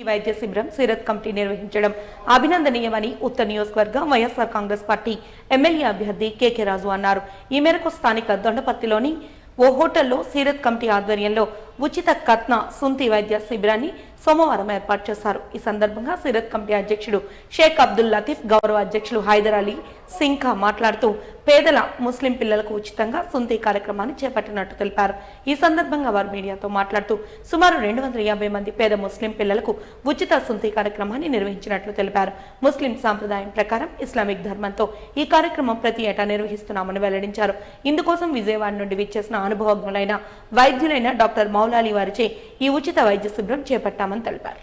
ఈ వైద్య శిబిరం సీరత్ కమిటీ నిర్వహించడం అభినందనీయమని ఉత్తర నియోజకవర్గం వైఎస్ఆర్ కాంగ్రెస్ పార్టీ ఎమ్మెల్యే అభ్యర్థి కేకే రాజు అన్నారు. ఈ మేరకు స్థానిక దొండపత్తిలోని ఓ హోటల్లో సీరత్ కమిటీ ఆధ్వర్యంలో ఉచిత కత్న సుంతి వైద్య శిబిరాన్ని సోమవారం ఏర్పాటు చేశారు. ఈ సందర్భంగా సిరత్ కమిటీ అధ్యక్షుడు షేక్ అబ్దుల్ లతీఫ్ గౌరవ అధ్యక్షులు హైదర్ అలీ సింఖా మాట్లాడుతూ పేదల ముస్లిం పిల్లలకు ఉచితంగా సుంతి కార్యక్రమాన్ని చేపట్టినట్టు తెలిపారు. ఈ సందర్భంగా వారు మీడియాతో మాట్లాడుతూ సుమారు రెండు వందల యాభై మంది పేద ముస్లిం పిల్లలకు ఉచిత సుంతి కార్యక్రమాన్ని నిర్వహించినట్లు తెలిపారు. ముస్లిం సాంప్రదాయం ప్రకారం ఇస్లామిక్ ధర్మంతో ఈ కార్యక్రమం ప్రతి ఏటా నిర్వహిస్తున్నామని వెల్లడించారు. ఇందుకోసం విజయవాడ నుండి విచ్చేసిన అనుభవజ్ఞులైన వైద్యులైన డాక్టర్ మౌలాలి వారిచే ఈ ఉచిత వైద్య శిబిరం చేపట్టామని తెలిపారు.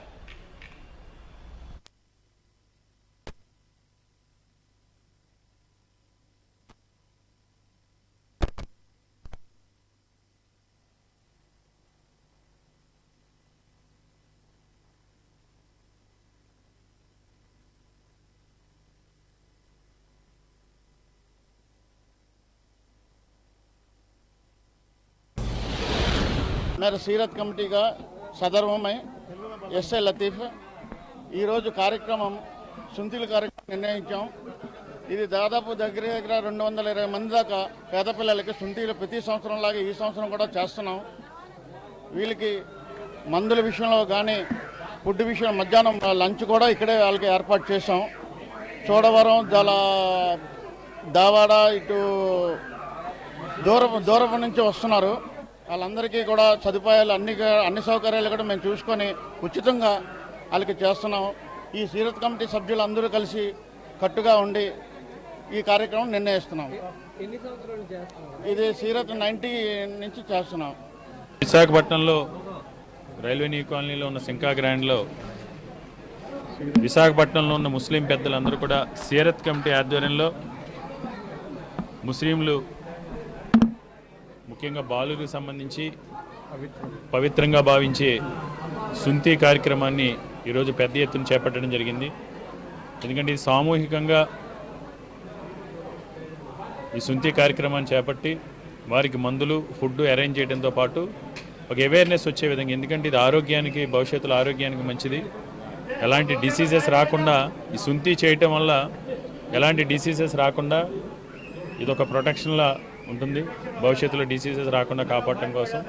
మేర సీరత్ కమిటీ का सदर हूँ मैं ఎస్ ఏ లతీఫ్ ఈరోజు కార్యక్రమం సుంతిల కార్యక్రమం నిర్ణయించాం ఇది దాదాపు దగ్గర దగ్గర రెండు వందల ఇరవై మంది దాకా పేద పిల్లలకి సుంతీలు ప్రతి సంవత్సరం లాగా ఈ సంవత్సరం కూడా చేస్తున్నాం వీళ్ళకి మందుల విషయంలో కానీ ఫుడ్ విషయం మధ్యాహ్నం లంచ్ కూడా ఇక్కడే వాళ్ళకి ఏర్పాటు చేసాం చోడవరం జల దావాడ ఇటు దూరం దూరం నుంచి వస్తున్నారు వాళ్ళందరికీ కూడా సదుపాయాలు అన్ని అన్ని సౌకర్యాలు కూడా మేము చూసుకొని ఉచితంగా వాళ్ళకి చేస్తున్నాం ఈ సీరత్ కమిటీ సభ్యులు అందరూ కలిసి కట్టుగా ఉండి ఈ కార్యక్రమం నిర్ణయిస్తున్నాం ఇది సీరత్ నైంటీ నుంచి చేస్తున్నాం. విశాఖపట్నంలో రైల్వే న్యూ కాలనీలో ఉన్న సింకా గ్రాండ్లో విశాఖపట్నంలో ఉన్న ముస్లిం పెద్దలందరూ కూడా సీరత్ కమిటీ ఆధ్వర్యంలో ముస్లింలు ముఖ్యంగా బాలులకు సంబంధించి పవిత్రంగా భావించే సుంతి కార్యక్రమాన్ని ఈరోజు పెద్ద ఎత్తున చేపట్టడం జరిగింది. ఎందుకంటే ఇది సామూహికంగా ఈ సుంతి కార్యక్రమాన్ని చేపట్టి వారికి మందులు ఫుడ్ అరేంజ్ చేయడంతో పాటు ఒక అవేర్నెస్ వచ్చే విధంగా ఎందుకంటే ఇది ఆరోగ్యానికి భవిష్యత్తులో ఆరోగ్యానికి మంచిది. ఎలాంటి డిసీజెస్ రాకుండా ఈ సుంతి చేయటం వల్ల ఎలాంటి డిసీజెస్ రాకుండా ఇది ఒక ప్రొటెక్షన్లా ఉంటుంది. భవిష్యత్తులో డిసీజెస్ రాకుండా కాపాడటం కోసం.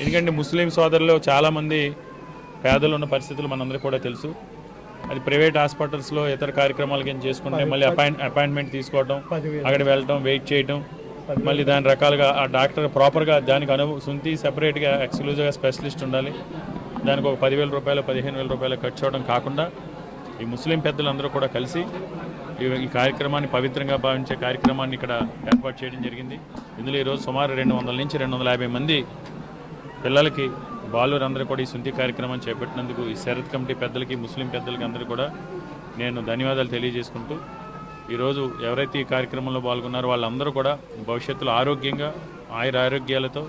ఎందుకంటే ముస్లిం సోదరులు చాలామంది పేదలు ఉన్న పరిస్థితులు మనందరికీ కూడా తెలుసు. అది ప్రైవేట్ హాస్పిటల్స్లో ఇతర కార్యక్రమాలు కింద చేసుకుంటే మళ్ళీ అపాయింట్ అపాయింట్మెంట్ తీసుకోవడం అక్కడ వెళ్ళటం వెయిట్ చేయటం మళ్ళీ దాని రకాలుగా ఆ డాక్టర్ ప్రాపర్గా దానికి అనుభవం సుంతి సెపరేట్గా ఎక్స్క్లూజివ్గా స్పెషలిస్ట్ ఉండాలి. దానికి ఒక పదివేల రూపాయలు పదిహేను వేల రూపాయలు ఖర్చు అవడం కాకుండా ఈ ముస్లిం పెద్దలందరూ కూడా కలిసి ఈ- కార్యక్రమాన్ని పవిత్రంగా భావించే కార్యక్రమాన్ని ఇక్కడ ఏర్పాటు చేయడం జరిగింది. ఇందులో ఈరోజు సుమారు రెండు వందల నుంచి రెండు వందల యాభై మంది పిల్లలకి బాలురందరూ కూడా ఈ శుద్ధి కార్యక్రమం చేపట్టినందుకు ఈ శరత్ కమిటీ పెద్దలకి ముస్లిం పెద్దలకి అందరూ కూడా నేను ధన్యవాదాలు తెలియజేసుకుంటూ ఈరోజు ఎవరైతే ఈ కార్యక్రమంలో పాల్గొన్నారో వాళ్ళందరూ కూడా భవిష్యత్తులో ఆరోగ్యంగా ఆయుర ఆరోగ్యాలతో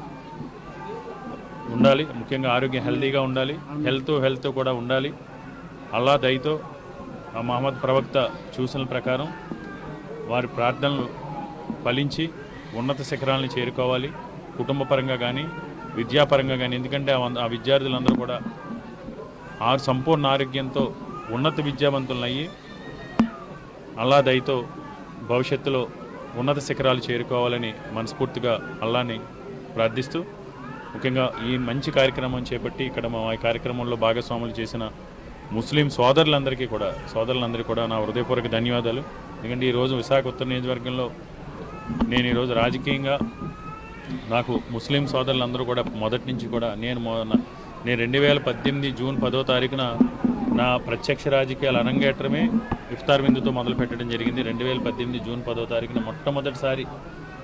ఉండాలి ముఖ్యంగా ఆరోగ్యం హెల్తీగా ఉండాలి హెల్త్ హెల్త్ కూడా ఉండాలి అల్లా దయతో మహమ్మద్ ప్రవక్త సూచనల ప్రకారం వారి ప్రార్థనలు ఫలించి ఉన్నత శిఖరాలను చేరుకోవాలి. కుటుంబ పరంగా కానీ విద్యాపరంగా కానీ ఎందుకంటే ఆ విద్యార్థులందరూ కూడా ఆ సంపూర్ణ ఆరోగ్యంతో ఉన్నత విద్యావంతులయ్యి అల్లా దయతో భవిష్యత్తులో ఉన్నత శిఖరాలు చేరుకోవాలని మనస్ఫూర్తిగా అల్లాని ప్రార్థిస్తూ ముఖ్యంగా ఈ మంచి కార్యక్రమం చేపట్టి ఇక్కడ మా ఈ కార్యక్రమంలో భాగస్వాములు చేసిన ముస్లిం సోదరులందరికీ కూడా సోదరులందరికీ కూడా నా హృదయపూర్వక ధన్యవాదాలు. ఎందుకంటే ఈరోజు విశాఖ ఉత్తర నియోజకవర్గంలో నేను ఈరోజు రాజకీయంగా నాకు ముస్లిం సోదరులందరూ కూడా మొదటి నుంచి కూడా నేను నేను రెండు వేల పద్దెనిమిది జూన్ పదో తారీఖున నా ప్రత్యక్ష రాజకీయాల అరంగేట్రమే ఇఫ్తార్ విందుతో మొదలు పెట్టడం జరిగింది. రెండు వేల పద్దెనిమిది జూన్ పదో తారీఖున మొట్టమొదటిసారి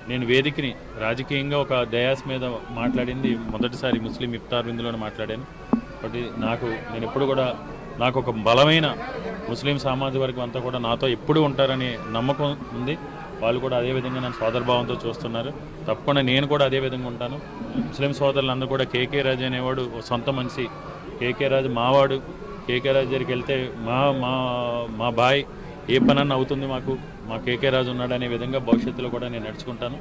నేను వేదికని రాజకీయంగా ఒక దయాస్ మీద మాట్లాడింది. మొదటిసారి ముస్లిం ఇఫ్తార్ విందులోనే మాట్లాడాను. కాబట్టి నాకు నేను ఎప్పుడు కూడా నాకు ఒక బలమైన ముస్లిం సామాజిక వర్గం అంతా కూడా నాతో ఎప్పుడూ ఉంటారనే నమ్మకం ఉంది. వాళ్ళు కూడా అదే విధంగా నన్ను సోదరభావంతో చూస్తున్నారు. తప్పకుండా నేను కూడా అదే విధంగా ఉంటాను. ముస్లిం సోదరులందరూ కూడా కేకే రాజు అనేవాడు సొంత మనిషి. కేకే రాజు మావాడు. కేకే రాజు దగ్గరికి వెళ్తే మా మా మా బాయ్ ఏ పనన్నా అవుతుంది మాకు. మా కేకే రాజు ఉన్నాడు అనే విధంగా భవిష్యత్తులో కూడా నేను నడుచుకుంటాను.